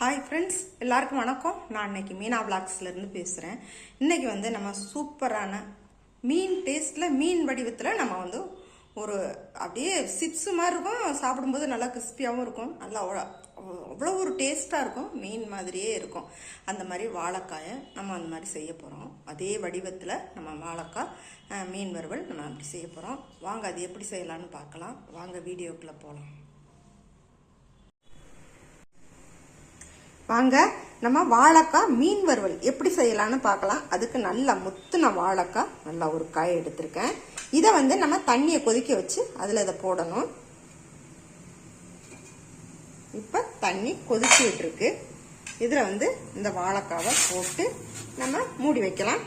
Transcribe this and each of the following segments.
Hi friends எல்லாருக்கும் வணக்கம். நான் இன்னைக்கு மீனா விளாக்ஸ்லேருந்து பேசுகிறேன் இன்றைக்கி வந்து நம்ம சூப்பரான மீன் டேஸ்ட்டில் மீன் வடிவத்தில் நம்ம வந்து ஒரு அப்படியே சிப்ஸு மாதிரி இருக்கும். சாப்பிடும்போது நல்லா கிறிஸ்பியாகவும் இருக்கும். நல்லா அவ்வளோ ஒரு டேஸ்ட்டாக இருக்கும். மீன் மாதிரியே இருக்கும். அந்த மாதிரி வாழைக்காயை நம்ம அந்த மாதிரி செய்ய போகிறோம் அதே வடிவத்தில் நம்ம வாழைக்காய் மீன் வறுவல் நம்ம அப்படி செய்ய போகிறோம் வாங்க அது எப்படி செய்யலாம்னு பார்க்கலாம். வாங்க வீடியோக்குள்ளே போகலாம் வாங்க நம்ம வாழைக்காய் மீன் வறுவல் எப்படி செய்யலாம்னு பார்க்கலாம். அதுக்கு நல்லா முத்துன வாழைக்காய் நல்லா ஒரு காய் எடுத்திருக்கேன். இதை வந்து நம்ம தண்ணியை கொதிக்க வச்சு அதில் இதை போடணும். இப்போ தண்ணி கொதிச்சுட்டு இருக்கு இதில் வந்து இந்த வாழைக்காவை போட்டு நம்ம மூடி வைக்கலாம்.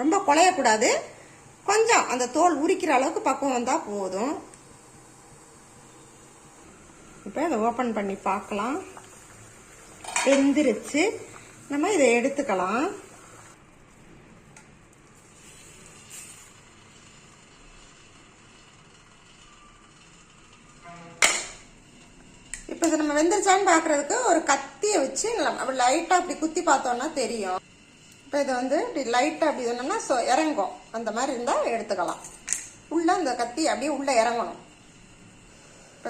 ரொம்ப குழையக்கூடாது. கொஞ்சம் அந்த தோல் உரிக்கிற அளவுக்கு பக்குவம் வந்தால் போதும். இப்போ அதை ஓப்பன் பண்ணி பார்க்கலாம். வெந்துருச்சு. நம்ம இதை எடுத்துக்கலாம். இப்போ இதை நம்ம வெந்துருச்சான்னு பார்க்குறதுக்கு ஒரு கத்தியை வச்சு லைட்டாக அப்படி குத்தி பார்த்தோம்னா தெரியும். இப்போ இதை வந்து இப்படி லைட்டாக அப்படி சொன்னோம்னா இறங்கும். அந்த மாதிரி இருந்தால் எடுத்துக்கலாம். உள்ளே அந்த கத்தி அப்படியே உள்ளே இறங்கணும்.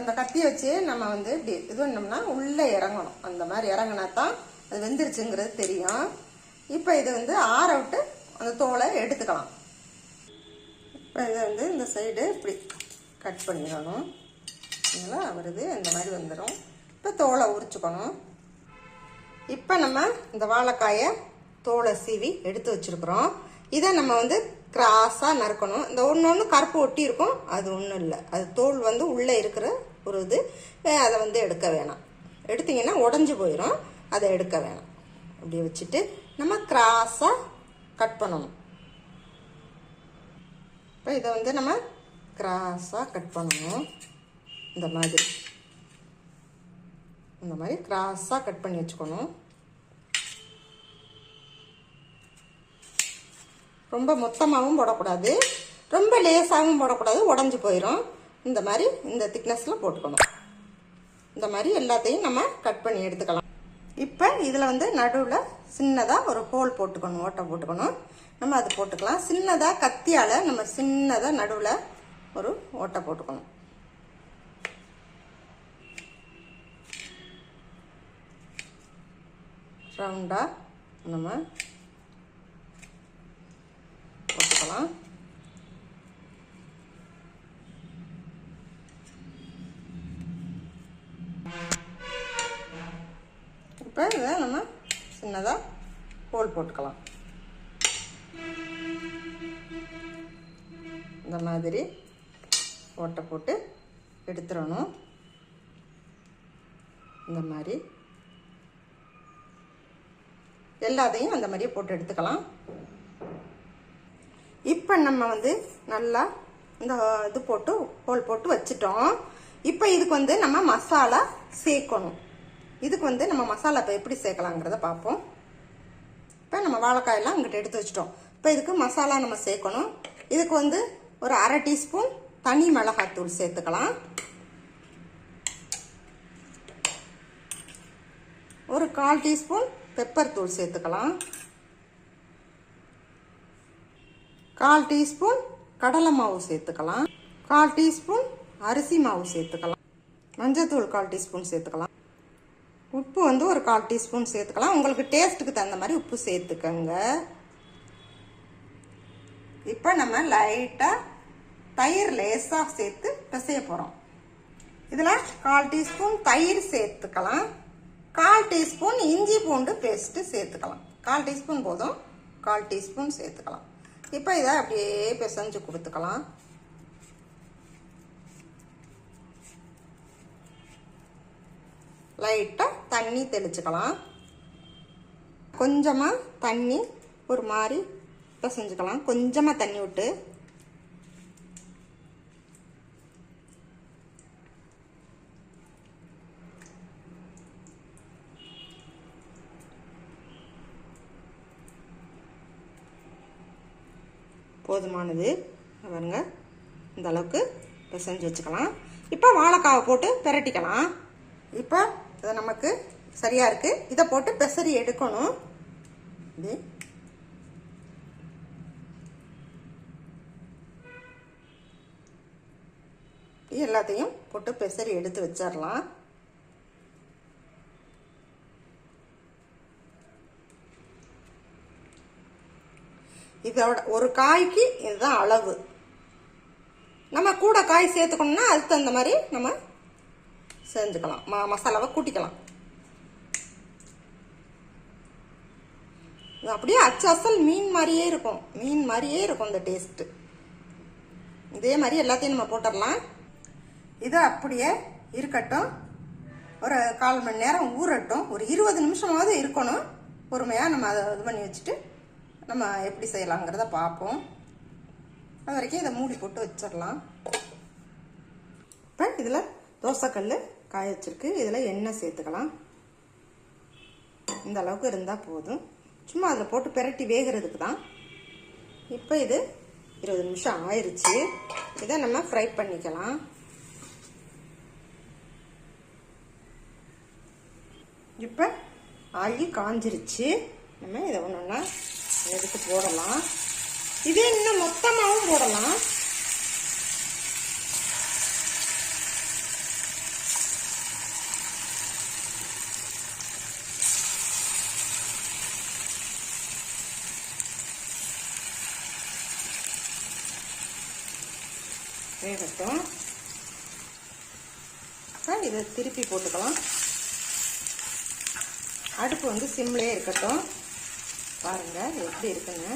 இந்த கத்தியை வச்சு நம்ம வந்து இப்படி இது பண்ணோம்னா உள்ளே இறங்கணும். அந்த மாதிரி இறங்கினா தான் அது வெந்துருச்சுங்கிறது தெரியும். இப்போ இது வந்து ஆற விட்டு அந்த தோலை எடுத்துக்கலாம். இப்போ இதை வந்து இந்த சைடு இப்படி கட் பண்ணிடணும். சரிங்களா வருது இந்த மாதிரி வந்துடும் இப்போ தோலை உரிச்சுக்கணும். இப்போ நம்ம இந்த வாழைக்காயை தோலை சீவி எடுத்து வச்சுருக்குறோம். இதை நம்ம வந்து கிராஸாக நறுக்கணும். இந்த ஒன்று ஒன்று கருப்பு ஒட்டி இருக்கும். அது ஒன்றும் இல்லை. அது தோல் வந்து உள்ளே இருக்கிற ஒரு இது. அதை வந்து எடுக்க வேணாம். எடுத்தீங்கன்னா உடஞ்சி போயிடும் அதை எடுக்க வேணாம். அப்படியே வச்சுட்டு நம்ம கிராஸாக கட் பண்ணணும். இப்போ இதை வந்து நம்ம கிராஸாக கட் பண்ணணும். இந்த மாதிரி. இந்த மாதிரி கிராஸாக கட் பண்ணி வச்சுக்கணும். ரொம்ப மொத்தமாகவும் போடக்கூடாது. ரொம்ப லேசாகவும் போடக்கூடாது. உடஞ்சி போயிடும் இந்த மாதிரி இந்த திக்னஸில் போட்டுக்கணும். இந்த மாதிரி எல்லாத்தையும் நம்ம கட் பண்ணி எடுத்துக்கலாம். இப்போ இதில் வந்து நடுவில் சின்னதாக ஒரு ஹோல் போட்டுக்கணும். ஓட்டை போட்டுக்கணும். நம்ம அது போட்டுக்கலாம். சின்னதாக கத்தியால் நம்ம சின்னதாக நடுவில் ஒரு ஓட்டை போட்டுக்கணும். ரவுண்டாக நம்ம போட்டுக்கலாம் இப்போ இதை நம்ம சின்னதாக ஹோல் போட்டுக்கலாம். இந்த மாதிரி ஓட்டை போட்டு எடுத்துடணும். இந்த மாதிரி. எல்லாத்தையும் அந்த மாதிரியே போட்டு எடுத்துக்கலாம். இப்போ நம்ம வந்து நல்லா இந்த இது போட்டு ஹோல் போட்டு வச்சுட்டோம். இப்போ இதுக்கு வந்து நம்ம மசாலா சேர்க்கணும். இதுக்கு வந்து நம்ம மசாலா இப்போ எப்படி சேர்க்கலாங்கிறத பார்ப்போம். இப்போ நம்ம வாழைக்காயெல்லாம் அங்கிட்ட எடுத்து வச்சிட்டோம். இப்போ இதுக்கு மசாலா நம்ம சேர்க்கணும். இதுக்கு வந்து ஒரு அரை டீஸ்பூன் தனி மிளகாத்தூள் சேர்த்துக்கலாம். ஒரு கால் டீஸ்பூன் பெப்பர் தூள் சேர்த்துக்கலாம். கால் டீஸ்பூன் கடலை மாவு சேர்த்துக்கலாம். கால் டீஸ்பூன் அரிசி மாவு சேர்த்துக்கலாம். மஞ்சத்தூள் கால் டீஸ்பூன் சேர்த்துக்கலாம். உப்பு வந்து ஒரு கால் டீஸ்பூன் சேர்த்துக்கலாம். உங்களுக்கு டேஸ்ட்டுக்கு தகுந்த மாதிரி உப்பு சேர்த்துக்கங்க. இப்போ நம்ம லைட்டாக தயிர் லேசாக சேர்த்து பிசைய போகிறோம் இதில் கால் டீஸ்பூன் தயிர் சேர்த்துக்கலாம். கால் டீஸ்பூன் இஞ்சி பூண்டு பேஸ்ட்டு சேர்த்துக்கலாம். கால் டீஸ்பூன் போதும். கால் டீஸ்பூன் சேர்த்துக்கலாம். இப்போ இதை அப்படியே பிசைஞ்சு கொடுத்துக்கலாம். லைட்டாக தண்ணி தெளிச்சுக்கலாம். கொஞ்சமாக தண்ணி ஒரு மாதிரி பிசைஞ்சுக்கலாம். கொஞ்சமாக தண்ணி விட்டு போதுமானது. பாருங்க. இந்த அளவுக்கு பிசைஞ்சு வச்சுக்கலாம். இப்போ வாழைக்காவை போட்டு பிரட்டிக்கலாம். இப்போ இது நமக்கு சரியாக இருக்குது இதை போட்டு பெசரி எடுக்கணும். இது. எல்லாத்தையும் போட்டு பெசரி எடுத்து வச்சிடலாம். இதோட ஒரு காய்க்கு இதுதான் அளவு. நம்ம கூட காய் சேர்த்துக்கணும்னா அதுக்கு தகுந்த மாதிரி நம்ம செஞ்சுக்கலாம் ம மசாலாவை கூட்டிக்கலாம். இது அப்படியே அச்சு அசல் மீன் மாதிரியே இருக்கும். மீன் மாதிரியே இருக்கும் இந்த டேஸ்ட்டு இதே மாதிரி எல்லாத்தையும் நம்ம போட்டுடலாம். இது அப்படியே இருக்கட்டும். ஒரு கால் மணி நேரம் ஊறட்டும். ஒரு இருபது நிமிஷமாவது இருக்கணும். பொறுமையாக நம்ம அதை இது பண்ணி வச்சுட்டு நம்ம எப்படி செய்யலாங்கிறத பார்ப்போம். அது வரைக்கும் இதை மூடி போட்டு வச்சிடலாம். இப்போ இதில் தோசைக்கல் காய வச்சிருக்கு. இதில் எண்ணெய் சேர்த்துக்கலாம். இந்த அளவுக்கு இருந்தால் போதும். சும்மா அதில் போட்டு பிரட்டி வேகிறதுக்கு தான். இப்போ இது இருபது நிமிஷம் ஆயிடுச்சு இதை நம்ம ஃப்ரை பண்ணிக்கலாம். இப்போ ஆகி காஞ்சிருச்சு. நம்ம இதை ஒன்று ஒன்றா எடுத்து போடலாம். இதே இன்னும் மொத்தமாகவும் போடலாம். வேகட்டும். இப்போ இதை திருப்பி போட்டுக்கலாம். அடுப்பு வந்து சிம்லேயே இருக்கட்டும். பாருங்கள் எப்படி இருக்குங்க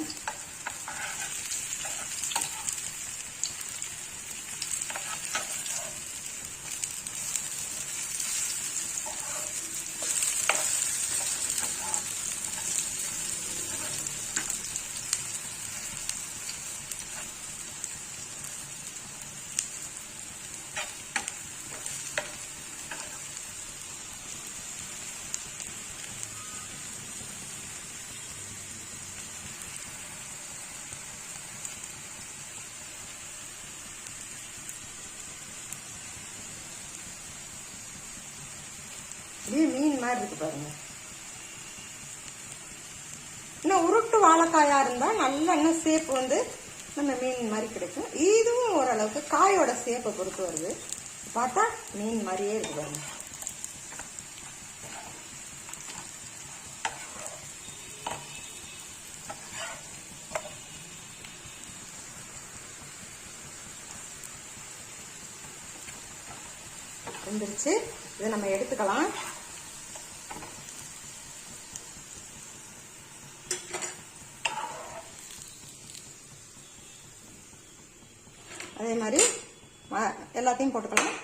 அப்படியே மீன் மாதிரி இருக்கு பாருங்க. இன்னும் உருட்டு வாழைக்காயா இருந்தா நல்ல இன்னும் சேப்பு வந்து நம்ம மீன் மாதிரி கிடைக்கும். இதுவும் ஓரளவுக்கு காயோட சேப்பை பொறுத்து வருது. பார்த்தா மீன் மாதிரியே இருக்கு பாருங்க. வந்துருச்சு. இதை நம்ம எடுத்துக்கலாம். அதே மாதிரி எல்லாத்தையும் போட்டுக்கலாம்.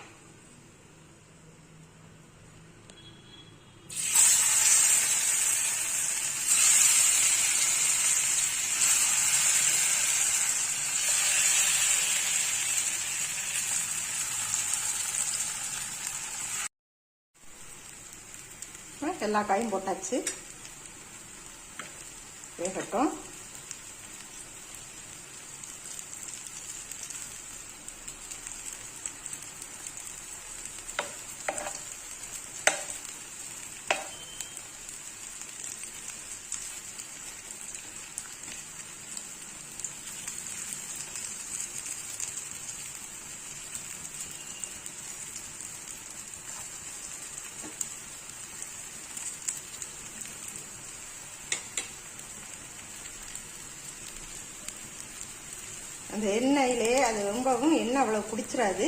எல்லா காயும் போட்டாச்சு. வேகட்டும். அந்த எண்ணெயிலே அது ரொம்பவும் எண்ணெய் அவ்வளோ குடிச்சிடாது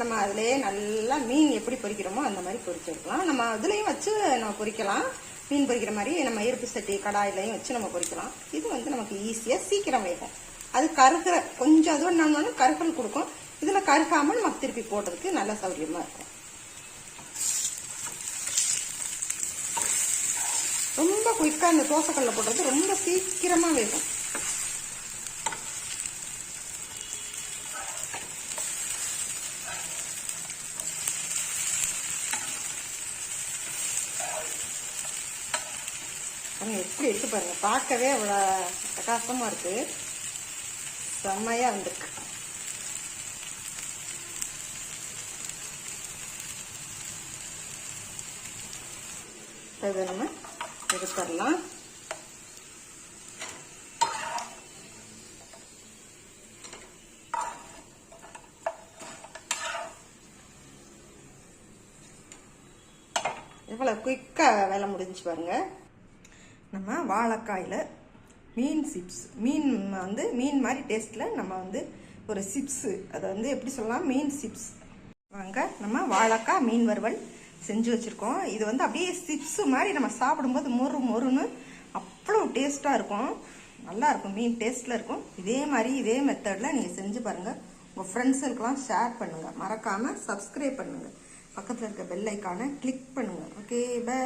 நம்ம அதிலேயே நல்லா மீன் எப்படி பொரிக்கிறோமோ அந்த மாதிரி பொரிச்சிருக்கலாம் நம்ம அதுலேயும் வச்சு நம்ம பொரிக்கலாம் மீன் பொரிக்கிற மாதிரி நம்ம இருப்பு சட்டி கடாயிலையும் வச்சு நம்ம பொரிக்கலாம் இது வந்து நமக்கு ஈஸியாக சீக்கிரம் வேகும். அது கருகிற கொஞ்சம் அது ஒன்றாலும் கருகல் கொடுக்கும். இதில் கருகாமல் நம்ம திருப்பி போடுறதுக்கு நல்ல சௌகரியமாக இருக்கும். ரொம்ப குயிக்காக இந்த தோசைக்கல்ல போடுறது ரொம்ப சீக்கிரமாக வேகும். பாருங்க எப்படி எடுத்து பாருங்க. பார்க்கவே அவ்வளோ பிரகாசமா இருக்கு. செம்மையா வந்திருக்கு. இதை நம்ம எடுத்துடலாம். இவ்வளோ குயிக்காக வேலை முடிஞ்சு பாருங்க. நம்ம வாழைக்காயில் மீன் சிப்ஸ் மீன் வந்து மீன் மாதிரி டேஸ்ட்டில் நம்ம வந்து ஒரு சிப்ஸு அதை வந்து எப்படி சொல்லலாம்? மீன் சிப்ஸ். வாங்க நம்ம வாழைக்காய் மீன் வறுவல் செஞ்சு வச்சுருக்கோம். இது வந்து அப்படியே சிப்ஸு மாதிரி நம்ம சாப்பிடும்போது மொறு மொறுன்னு அவ்வளோ டேஸ்ட்டாக இருக்கும். நல்லாயிருக்கும் மீன் டேஸ்ட்டில் இருக்கும். இதே மாதிரி இதே மெத்தடில் நீங்கள் செஞ்சு பாருங்கள் உங்கள் ஃப்ரெண்ட்ஸுக்கெல்லாம் ஷேர் பண்ணுங்கள் மறக்காமல் சப்ஸ்கிரைப் பண்ணுங்கள் பக்கத்தில் இருக்க பெல் ஐக்கானை கிளிக் பண்ணுங்கள் ஓகே பை